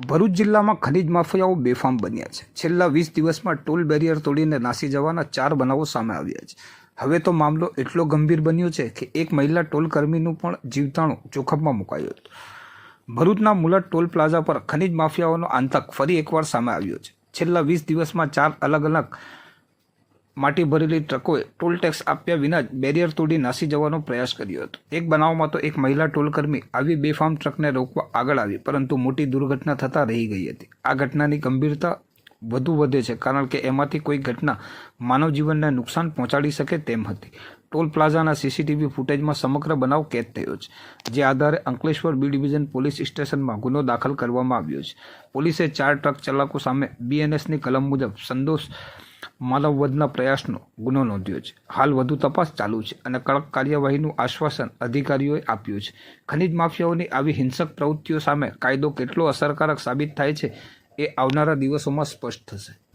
ભરૂચ જિલ્લામાં ખનીજ માફિયાઓ બેફામ બન્યા છે. છેલ્લા વીસ દિવસમાં ટોલ બેરિયર તોડીને નાસી જવાના ચાર બનાવો સામે આવ્યા છે. હવે તો મામલો એટલો ગંભીર બન્યો છે કે એક મહિલા ટોલ કર્મીનું પણ જીવતાણું જોખમમાં મુકાયું હતું. ભરૂચના મુલટ ટોલ પ્લાઝા પર ખનીજ માફિયાઓનો આતંક ફરી એકવાર સામે આવ્યો છે. છેલ્લા વીસ દિવસમાં ચાર અલગ અલગ માટી ભરેલી ટ્રકોએ ટોલ ટેક્સ આપ્યા વિના જ બેરિયર તોડી નાસી જવાનો પ્રયાસ કર્યો હતો. એક બનાવમાં તો એક મહિલા ટોલકર્મી આવી બેફામ ટ્રકને રોકવા આગળ આવી, પરંતુ મોટી દુર્ઘટના થતાં રહી ગઈ હતી. આ ઘટનાની ગંભીરતા વધુ વધે છે, કારણ કે એમાંથી કોઈ ઘટના માનવ જીવનને નુકસાન પહોંચાડી શકે તેમ હતી. ટોલ પ્લાઝાના સીસીટીવી ફૂટેજમાં સમગ્ર બનાવ કેદ થયો છે, જે આધારે અંકલેશ્વર બી ડિવિઝન પોલીસ સ્ટેશનમાં ગુનો દાખલ કરવામાં આવ્યો છે. પોલીસે ચાર ટ્રક ચાલકો સામે બીએનએસની કલમ મુજબ સંદોષ માનવવધના પ્રયાસનો ગુનો નોંધ્યો છે. હાલ વધુ તપાસ ચાલુ છે અને કડક કાર્યવાહીનું આશ્વાસન અધિકારીઓએ આપ્યું છે. ખનીજ માફિયાઓની આવી હિંસક પ્રવૃત્તિઓ સામે કાયદો કેટલો અસરકારક સાબિત થાય છે એ આવનારા દિવસોમાં સ્પષ્ટ થશે.